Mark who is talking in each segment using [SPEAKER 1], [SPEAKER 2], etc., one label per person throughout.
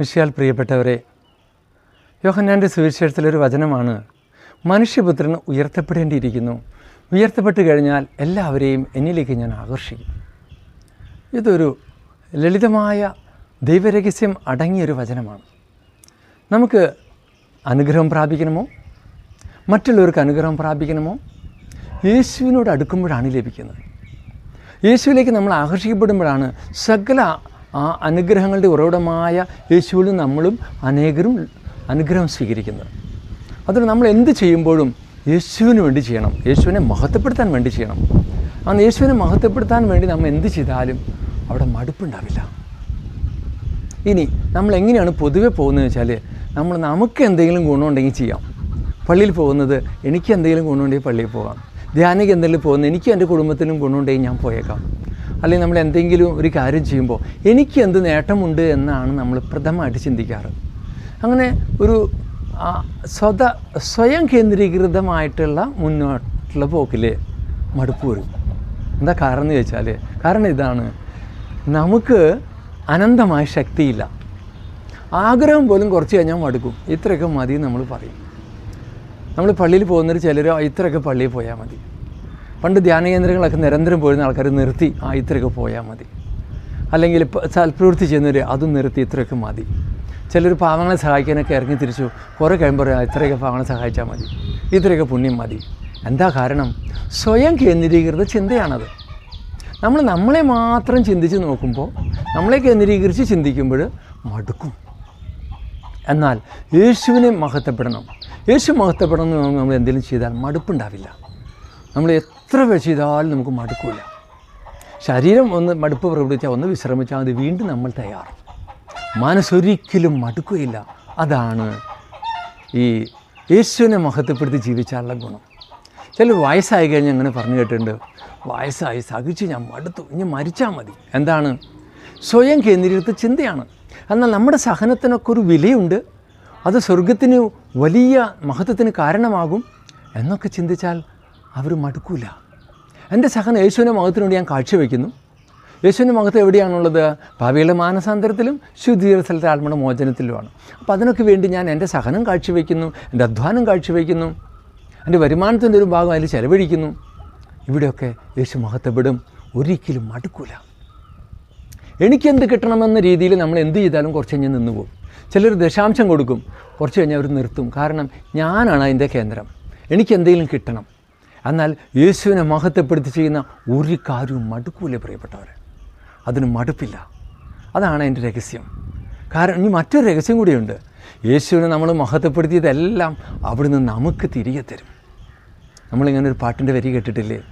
[SPEAKER 1] വിഷയാൽ പ്രിയപ്പെട്ടവരെ യോഹന്നാന്റെ സുവിശേഷത്തിലൊരു വചനമാണ് മനുഷ്യപുത്രൻ ഉയർത്തപ്പെടേണ്ടിയിരിക്കുന്നു. ഉയർത്തപ്പെട്ട് കഴിഞ്ഞാൽ എല്ലാവരെയും എന്നിലേക്ക് ഞാൻ ആകർഷിക്കും. ഇതൊരു ലളിതമായ ദൈവരഹസ്യം അടങ്ങിയൊരു വചനമാണ്. നമുക്ക് അനുഗ്രഹം പ്രാപിക്കണമോ? മറ്റുള്ളവർക്ക് അനുഗ്രഹം പ്രാപിക്കണമോ? യേശുവിനോട് അടുക്കുമ്പോഴാണ് ലഭിക്കുന്നത്. യേശുവിലേക്ക് നമ്മൾ ആകർഷിക്കപ്പെടുമ്പോഴാണ് സകല ആ അനുഗ്രഹങ്ങളുടെ ഉറവിടമായ യേശുവിൽ നമ്മളും അനേകരും അനുഗ്രഹം സ്വീകരിക്കുന്നത് അതുകൊണ്ട് നമ്മൾ എന്ത് ചെയ്യുമ്പോഴും യേശുവിന് വേണ്ടി ചെയ്യണം. യേശുവിനെ മഹത്വപ്പെടുത്താൻ വേണ്ടി ചെയ്യണം. അന്ന് യേശുവിനെ മഹത്വപ്പെടുത്താൻ വേണ്ടി നമ്മൾ എന്ത് ചെയ്താലും അവിടെ മടുപ്പുണ്ടാവില്ല. ഇനി നമ്മൾ എങ്ങനെയാണ് പൊതുവെ പോകുന്നത് വെച്ചാൽ നമ്മൾ നമുക്ക് എന്തെങ്കിലും ഗുണമുണ്ടെങ്കിൽ ചെയ്യാം. പള്ളിയിൽ പോകുന്നത് എനിക്ക് എന്തെങ്കിലും ഗുണമുണ്ടെങ്കിൽ പള്ളിയിൽ പോകാം. ധ്യാനിക്ക് എന്തെങ്കിലും പോകുന്നത് എനിക്ക് എന്റെ കുടുംബത്തിനും ഗുണമുണ്ടെങ്കിൽ ഞാൻ പോയേക്കാം. അല്ലെങ്കിൽ നമ്മൾ എന്തെങ്കിലും ഒരു കാര്യം ചെയ്യുമ്പോൾ എനിക്ക് എന്ത് നേട്ടമുണ്ട് എന്നാണ് നമ്മൾ പ്രഥമമായിട്ട് ചിന്തിക്കാറ്. അങ്ങനെ ഒരു സ്വത സ്വയം കേന്ദ്രീകൃതമായിട്ടുള്ള മുന്നോട്ടുള്ള പോക്കിൽ മടുപ്പ് വരും. എന്താ കാരണം എന്ന് ചോദിച്ചാൽ കാരണം ഇതാണ്. നമുക്ക് അനന്തമായ ശക്തിയില്ല. ആഗ്രഹം പോലും കുറച്ച് കഴിഞ്ഞാൽ മടുക്കും. ഇത്രയൊക്കെ മതി നമ്മൾ പറയും. നമ്മൾ പള്ളിയിൽ പോകുന്നൊരു ചിലർ "ആ, ഇത്രയൊക്കെ പള്ളിയിൽ പോയാൽ മതി. പണ്ട് ധ്യാന കേന്ദ്രങ്ങളൊക്കെ നിരന്തരം പോയിരുന്ന ആൾക്കാർ നിർത്തി ആ ഇത്രയൊക്കെ പോയാൽ മതി. അല്ലെങ്കിൽ ഇപ്പോൾ സൽപ്രവൃത്തി ചെയ്യുന്നവർ അതും നിർത്തി ഇത്രയൊക്കെ മതി. ചിലർ പാവങ്ങളെ സഹായിക്കാനൊക്കെ ഇറങ്ങി തിരിച്ചു കുറേ കഴിയുമ്പോൾ പറയാം "ആ, ഇത്രയൊക്കെ പാവങ്ങളെ സഹായിച്ചാൽ മതി ഇത്രയൊക്കെ പുണ്യം മതി. എന്താ കാരണം? സ്വയം കേന്ദ്രീകൃത ചിന്തയാണത്. നമ്മൾ നമ്മളെ മാത്രം ചിന്തിച്ച് നോക്കുമ്പോൾ നമ്മളെ കേന്ദ്രീകരിച്ച് ചിന്തിക്കുമ്പോൾ മടുക്കും. എന്നാൽ യേശുവിനെ മഹത്വപ്പെടണം. യേശു മഹത്വപ്പെടണം നമ്മൾ എന്തെങ്കിലും ചെയ്താൽ മടുപ്പുണ്ടാവില്ല. നമ്മൾ എത്ര വേ ചെയ്താലും നമുക്ക് മടുക്കില്ല ശരീരം ഒന്ന് മടുപ്പ് പ്രകടിച്ചാൽ ഒന്ന് വിശ്രമിച്ചാൽ മതി വീണ്ടും നമ്മൾ തയ്യാർ മനസ്സൊരിക്കലും മടുക്കുകയില്ല. അതാണ് ഈ യേശുവിനെ മഹത്വപ്പെടുത്തി ജീവിച്ചാലുള്ള ഗുണം. ചിലർ വയസ്സായി കഴിഞ്ഞ് അങ്ങനെ പറഞ്ഞു കേട്ടിട്ടുണ്ട് വയസ്സായി സഹിച്ച് ഞാൻ മടുത്തു ഇനി മരിച്ചാൽ മതി. എന്താണ്? സ്വയം കേന്ദ്രീകൃത ചിന്തയാണ്. എന്നാൽ നമ്മുടെ സഹനത്തിനൊക്കെ ഒരു വിലയുണ്ട്. അത് സ്വർഗത്തിന് വലിയ മഹത്വത്തിന് കാരണമാകും എന്നൊക്കെ ചിന്തിച്ചാൽ അവർ മടുക്കൂല. എന്റെ സഹനം യേശുവിന്റെ മുഖത്തിനോട് ഞാൻ കാഴ്ചവെക്കുന്നു. യേശുവിന്റെ മുഖത്ത് എവിടെയാണുള്ളത്? ഭാവിയുടെ മാനസാന്തരത്തിലും ശുദ്ധീകരണ സ്ഥലത്തെ ആത്മയുടെ മോചനത്തിലുമാണ്. അപ്പോൾ അതിനൊക്കെ വേണ്ടി ഞാൻ എന്റെ സഹനം കാഴ്ചവെക്കുന്നു എന്റെ അധ്വാനം കാഴ്ചവെക്കുന്നു എന്റെ വരുമാനത്തിന്റെ ഒരു ഭാഗം അതിൽ ചെലവഴിക്കുന്നു. ഇവിടെയൊക്കെ യേശു മഹത്വപ്പെടും ഒരിക്കലും മടുക്കൂല. എനിക്കെന്ത് കിട്ടണമെന്ന രീതിയിൽ നമ്മൾ എന്ത് ചെയ്താലും കുറച്ച് കഴിഞ്ഞ് നിന്ന് പോകും. ചിലർ ദശാംശം കൊടുക്കും കുറച്ച് കഴിഞ്ഞ് അവർ നിർത്തും. കാരണം ഞാനാണ് അതിന്റെ കേന്ദ്രം. എനിക്ക് എന്തെങ്കിലും കിട്ടണം. എന്നാൽ യേശുവിനെ മഹത്വപ്പെടുത്തി ചെയ്യുന്ന ഒരു കാര്യവും മടുക്കൂല പ്രിയപ്പെട്ടവർ അതിന് മടുപ്പില്ല. അതാണ് എന്റെ രഹസ്യം. കാരണം ഇനി മറ്റൊരു രഹസ്യം കൂടിയുണ്ട്. യേശുവിനെ നമ്മൾ മഹത്വപ്പെടുത്തിയതെല്ലാം അവിടുന്ന് നമുക്ക് തിരികെ തരും. നമ്മളിങ്ങനെ ഒരു പാട്ടിന്റെ വരി കേട്ടിട്ടില്ലേ?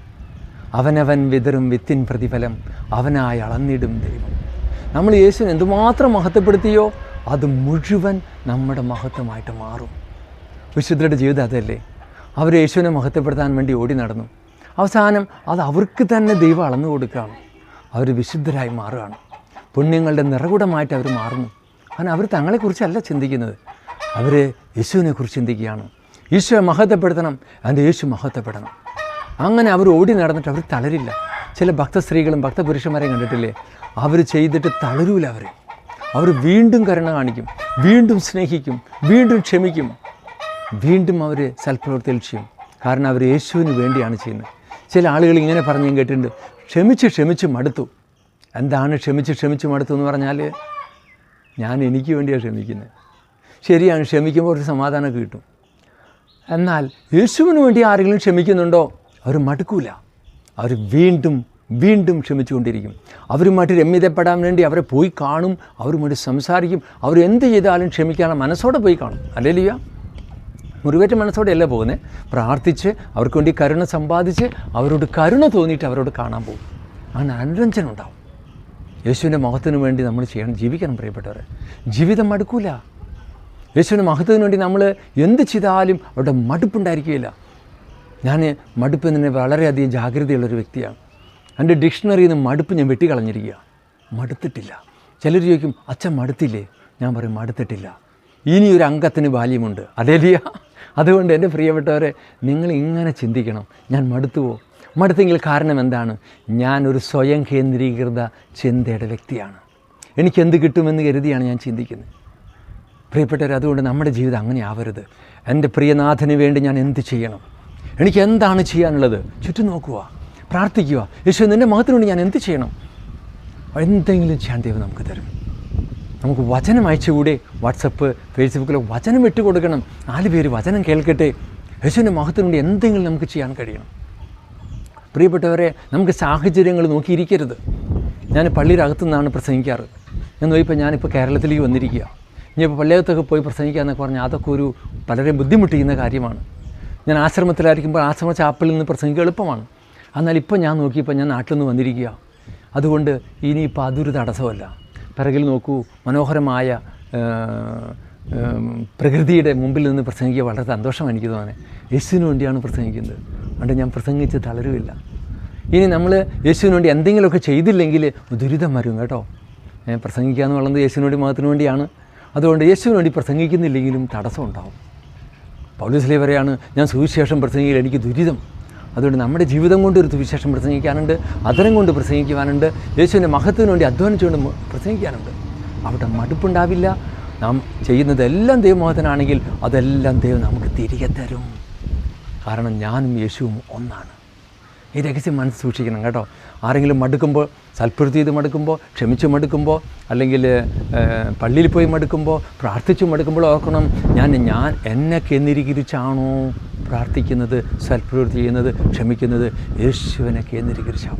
[SPEAKER 1] അവനവൻ വിതറും വിത്തിൻ പ്രതിഫലം അവനായി അളന്നിടും ദൈവം. നമ്മൾ യേശുവിനെ എന്തുമാത്രം മഹത്വപ്പെടുത്തിയോ അത് മുഴുവൻ നമ്മുടെ മഹത്വമായിട്ട് മാറും. വിശുദ്ധരുടെ ജീവിതം അതല്ലേ? അവർ യേശുവിനെ മഹത്വപ്പെടുത്താൻ വേണ്ടി ഓടി നടന്നു. അവസാനം അത് അവർക്ക് തന്നെ ദൈവം അളന്നു കൊടുക്കുകയാണ്. അവർ വിശുദ്ധരായി മാറുകയാണ്. പുണ്യങ്ങളുടെ നിറകുടമായിട്ട് അവർ മാറുന്നു. കാരണം അവർ തങ്ങളെക്കുറിച്ചല്ല ചിന്തിക്കുന്നത്. അവർ യേശുവിനെക്കുറിച്ച് ചിന്തിക്കുകയാണ്. ഈശോയെ മഹത്വപ്പെടുത്തണം. അതിന്റെ യേശു മഹത്വപ്പെടണം. അങ്ങനെ അവർ ഓടി നടന്നിട്ട് അവർ തളരില്ല. ചില ഭക്തസ്ത്രീകളും ഭക്തപുരുഷന്മാരെയും കണ്ടിട്ടില്ലേ? അവർ ചെയ്തിട്ട് തളരൂല അവർ അവർ വീണ്ടും കരുണ കാണിക്കും. വീണ്ടും സ്നേഹിക്കും. വീണ്ടും ക്ഷമിക്കും. വീണ്ടും അവർ സൽപ്രവൃത്തിയിൽ ചെയ്യും. കാരണം അവർ യേശുവിന് വേണ്ടിയാണ് ചെയ്യുന്നത്. ചില ആളുകൾ ഇങ്ങനെ പറഞ്ഞ് ഞാൻ കേട്ടിട്ടുണ്ട് ക്ഷമിച്ച് ക്ഷമിച്ച് മടുത്തു. എന്താണ് ക്ഷമിച്ച് ക്ഷമിച്ച് മടുത്തു? എന്ന് പറഞ്ഞാൽ ഞാൻ എനിക്ക് വേണ്ടിയാണ് ക്ഷമിക്കുന്നത്. ശരിയാണ് ക്ഷമിക്കുമ്പോൾ ഒരു സമാധാനമൊക്കെ കിട്ടും. എന്നാൽ യേശുവിന് വേണ്ടി ആരെങ്കിലും ക്ഷമിക്കുന്നുണ്ടോ? അവർ മടുക്കൂല. അവർ വീണ്ടും വീണ്ടും ക്ഷമിച്ചുകൊണ്ടിരിക്കും. അവരുമായിട്ട് രമ്യതപ്പെടാൻ വേണ്ടി അവരെ പോയി കാണും അവരുമായിട്ട് സംസാരിക്കും. അവർ എന്ത് ചെയ്താലും ക്ഷമിക്കാനുള്ള മനസ്സോടെ പോയി കാണും. അല്ലേ മുറിവേറ്റ മനസ്സോടെയല്ല പോകുന്നത് പ്രാർത്ഥിച്ച് അവർക്ക് വേണ്ടി കരുണ സമ്പാദിച്ച് അവരോട് കരുണ തോന്നിയിട്ട് അവരോട് കാണാൻ പോകും. അങ്ങനെ അനുരഞ്ജനം ഉണ്ടാവും യേശുവിന്റെ മഹത്വത്തിന് വേണ്ടി നമ്മൾ ചെയ്യണം ജീവിക്കണം പ്രിയപ്പെട്ടവർ ജീവിതം മടുക്കൂല. യേശുവിന്റെ മഹത്വത്തിന് വേണ്ടി നമ്മൾ എന്ത് ചെയ്താലും അവിടെ മടുപ്പുണ്ടായിരിക്കുകയില്ല. ഞാൻ മടുപ്പ് തന്നെ വളരെയധികം ജാഗ്രതയുള്ളൊരു വ്യക്തിയാണ്. എന്റെ ഡിക്ഷണറിയിൽ നിന്ന് മടുപ്പ് ഞാൻ വെട്ടിക്കളഞ്ഞിരിക്കുക. മടുത്തിട്ടില്ല. ചിലർ ചോദിക്കും അച്ഛൻ മടുത്തില്ലേ? ഞാൻ പറയും മടുത്തിട്ടില്ല. ഇനിയൊരു അംഗത്തിന് ബാല്യമുണ്ട്. അതേലിയ. അതുകൊണ്ട് എന്റെ പ്രിയപ്പെട്ടവരെ നിങ്ങൾ ഇങ്ങനെ ചിന്തിക്കണം. ഞാൻ മടുത്തുവോ മടുത്തെങ്കിൽ കാരണം എന്താണ്? ഞാൻ ഒരു സ്വയം കേന്ദ്രീകൃത ചിന്തയുടെ വ്യക്തിയാണ്. എനിക്ക് എനിക്കെന്ത് കിട്ടുമെന്ന് കരുതിയാണ് ഞാൻ ചിന്തിക്കുന്നത്. പ്രിയപ്പെട്ടവർ അതുകൊണ്ട് നമ്മുടെ ജീവിതം അങ്ങനെ ആവരുത്. എന്റെ പ്രിയനാഥന് വേണ്ടി ഞാൻ എന്ത് ചെയ്യണം? എനിക്ക് എന്താണ് ചെയ്യാനുള്ളത്? ചുറ്റും നോക്കുക. പ്രാർത്ഥിക്കുക. യേശു നിന്റെ മഹത്തിന് വേണ്ടി ഞാൻ എന്ത് ചെയ്യണം? എന്തെങ്കിലും ചെയ്യാൻ ദൈവം നമുക്ക് തരും. നമുക്ക് വചനം അയച്ചുകൂടെ? വാട്സപ്പ് ഫേസ്ബുക്കിൽ വചനം ഇട്ട് കൊടുക്കണം. നാല് പേര് വചനം കേൾക്കട്ടെ. യേശുവിന്റെ മഹത്വം കൊണ്ട് എന്തെങ്കിലും നമുക്ക് ചെയ്യാൻ കഴിയണം. പ്രിയപ്പെട്ടവരെ നമുക്ക് സാഹചര്യങ്ങൾ നോക്കിയിരിക്കരുത്. ഞാൻ പള്ളിയുടെ അകത്തു നിന്നാണ് പ്രസംഗിക്കാറ്. ഞാൻ നോക്കിയപ്പോൾ ഞാനിപ്പോൾ കേരളത്തിലേക്ക് വന്നിരിക്കുക. ഇനിയിപ്പോൾ പള്ളിയകത്തൊക്കെ പോയി പ്രസംഗിക്കുക എന്നൊക്കെ പറഞ്ഞാൽ അതൊക്കെ ഒരു വളരെ ബുദ്ധിമുട്ടിക്കുന്ന കാര്യമാണ്. ഞാൻ ആശ്രമത്തിലായിരിക്കുമ്പോൾ ആശ്രമ ചാപ്പലിൽ നിന്ന് പ്രസംഗിക്കുക എളുപ്പമാണ്. എന്നാൽ ഇപ്പോൾ ഞാൻ നോക്കിയപ്പോൾ ഞാൻ നാട്ടിൽ നിന്ന് വന്നിരിക്കുക. അതുകൊണ്ട് ഇനിയിപ്പോൾ അതൊരു തടസ്സമല്ല പിറകിൽ നോക്കൂ മനോഹരമായ പ്രകൃതിയുടെ മുമ്പിൽ നിന്ന് പ്രസംഗിക്കുക വളരെ സന്തോഷം എനിക്ക് തോന്നുന്നത്. യേശുവിന് വേണ്ടിയാണ് പ്രസംഗിക്കുന്നത്. അതുകൊണ്ട് ഞാൻ പ്രസംഗിച്ച് തളരുമില്ല ഇനി നമ്മൾ യേശുവിന് വേണ്ടി എന്തെങ്കിലുമൊക്കെ ചെയ്തില്ലെങ്കിൽ ദുരിതം വരും കേട്ടോ. പ്രസംഗിക്കുക എന്ന് പറയുന്നത് യേശുവിന് വേണ്ടി മാത്രത്തിന് വേണ്ടിയാണ്. അതുകൊണ്ട് യേശുവിന് വേണ്ടി പ്രസംഗിക്കുന്നില്ലെങ്കിലും തടസ്സം ഉണ്ടാവും. പൗലീസിലെ പറയാണ് ഞാൻ സുവിശേഷം പ്രസംഗിക്കൽ എനിക്ക് ദുരിതം അതുകൊണ്ട് നമ്മുടെ ജീവിതം കൊണ്ട് ഒരു സുവിശേഷം പ്രസംഗിക്കാനുണ്ട് അതരം കൊണ്ട് പ്രസംഗിക്കുവാനുണ്ട് യേശുവിന്റെ മഹത്വത്തിന് വേണ്ടി അധ്വാനിച്ചുകൊണ്ട് പ്രസംഗിക്കാനുണ്ട്. അവിടെ മടുപ്പുണ്ടാവില്ല. നാം ചെയ്യുന്നതെല്ലാം ദൈവമോഹത്തിനാണെങ്കിൽ അതെല്ലാം ദൈവം നമുക്ക് തിരികെ തരും. കാരണം ഞാനും യേശുവും ഒന്നാണ്. ഈ രഹസ്യം മനസ്സ് സൂക്ഷിക്കണം കേട്ടോ. ആരെങ്കിലും മടുക്കുമ്പോൾ സൽപ്രവൃത്തി ചെയ്ത് മടുക്കുമ്പോൾ ക്ഷമിച്ച് മടുക്കുമ്പോൾ അല്ലെങ്കിൽ പള്ളിയിൽ പോയി മടുക്കുമ്പോൾ പ്രാർത്ഥിച്ചു മടുക്കുമ്പോൾ ഓർക്കണം ഞാൻ ഞാൻ എന്നെ കേന്ദ്രീകരിച്ചാണോ? പ്രാർത്ഥിക്കുന്നത് സൽപ്രവൃത്തി ചെയ്യുന്നത് ക്ഷമിക്കുന്നത് യേശുവിനെ കേന്ദ്രീകരിച്ചാൽ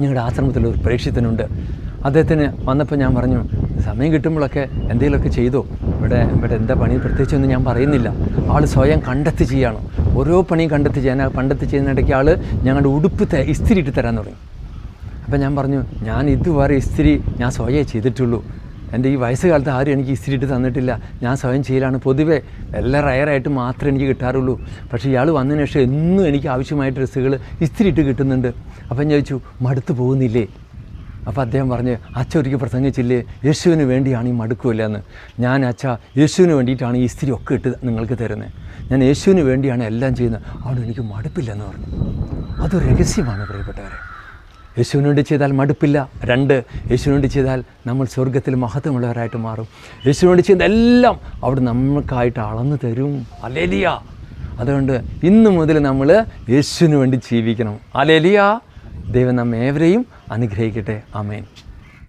[SPEAKER 1] ഞങ്ങളുടെ ആശ്രമത്തിൽ ഒരു പ്രേക്ഷിതനുണ്ട്. അദ്ദേഹത്തിന് വന്നപ്പോൾ ഞാൻ പറഞ്ഞു സമയം കിട്ടുമ്പോഴൊക്കെ എന്തെങ്കിലുമൊക്കെ ചെയ്തോ? ഇവിടെ ഇവിടെ എന്താ പണി? പ്രത്യേകിച്ചൊന്നും ഞാൻ പറയുന്നില്ല. ആൾ സ്വയം കണ്ടെത്തി ചെയ്യാണ്. ഓരോ പണിയും കണ്ടെത്തി ചെയ്യാൻ കണ്ടെത്തി ചെയ്യുന്നിടയ്ക്ക് ആൾ ഞങ്ങളുടെ ഉടുപ്പ് ഇസ്തിരി ഇട്ട് തരാൻ തുടങ്ങി. അപ്പം ഞാൻ പറഞ്ഞു ഞാൻ ഇതുവരെ ഇസ്തിരി ഞാൻ സ്വയം ചെയ്തിട്ടുള്ളൂ. എന്റെ ഈ വയസ്സുകാലത്ത് ആരും എനിക്ക് ഇസ്തിരി ഇട്ട് തന്നിട്ടില്ല. ഞാൻ സ്വയം ചെയ്യലാണ്. പൊതുവെ എല്ലാം റയറായിട്ട് മാത്രമേ എനിക്ക് കിട്ടാറുള്ളൂ. പക്ഷേ ഇയാൾ വന്നതിന് ശേഷം എന്നും എനിക്ക് ആവശ്യമായ ഡ്രസ്സുകൾ ഇസ്തിരി ഇട്ട് കിട്ടുന്നുണ്ട്. അപ്പം ഞാൻ ചോദിച്ചു മടുത്തു പോകുന്നില്ലേ? അപ്പോൾ അദ്ദേഹം പറഞ്ഞ് അച്ഛ ഒരിക്കൽ പ്രസംഗിച്ചില്ലേ? യേശുവിന് വേണ്ടിയാണ് ഈ മടുക്കുമല്ല എന്ന്. ഞാൻ അച്ഛ യേശുവിന് വേണ്ടിയിട്ടാണ് ഈ ഇസ്തിരി ഒക്കെ ഇട്ട് നിങ്ങൾക്ക് തരുന്നത്. ഞാൻ യേശുവിന് വേണ്ടിയാണ് എല്ലാം ചെയ്യുന്നത്. അതുകൊണ്ട് എനിക്ക് മടുപ്പില്ലെന്ന് പറഞ്ഞു. അതൊരു രഹസ്യമാണ് പ്രിയപ്പെട്ടവരെ. യേശുവിന് വേണ്ടി ചെയ്താൽ മടുപ്പില്ല. രണ്ട് യേശുവിനുവേണ്ടി ചെയ്താൽ നമ്മൾ സ്വർഗത്തിൽ മഹത്വമുള്ളവരായിട്ട് മാറും. യേശുവിനുവേണ്ടി ചെയ്യുന്ന എല്ലാം അവിടെ നമ്മൾക്കായിട്ട് അളന്നു തരും. അലേലിയ അതുകൊണ്ട് ഇന്ന് മുതൽ നമ്മൾ യേശുവിന് വേണ്ടി ജീവിക്കണം. അലേലിയ ദൈവം നമ്മേവരെയും അനുഗ്രഹിക്കട്ടെ. ആമേൻ.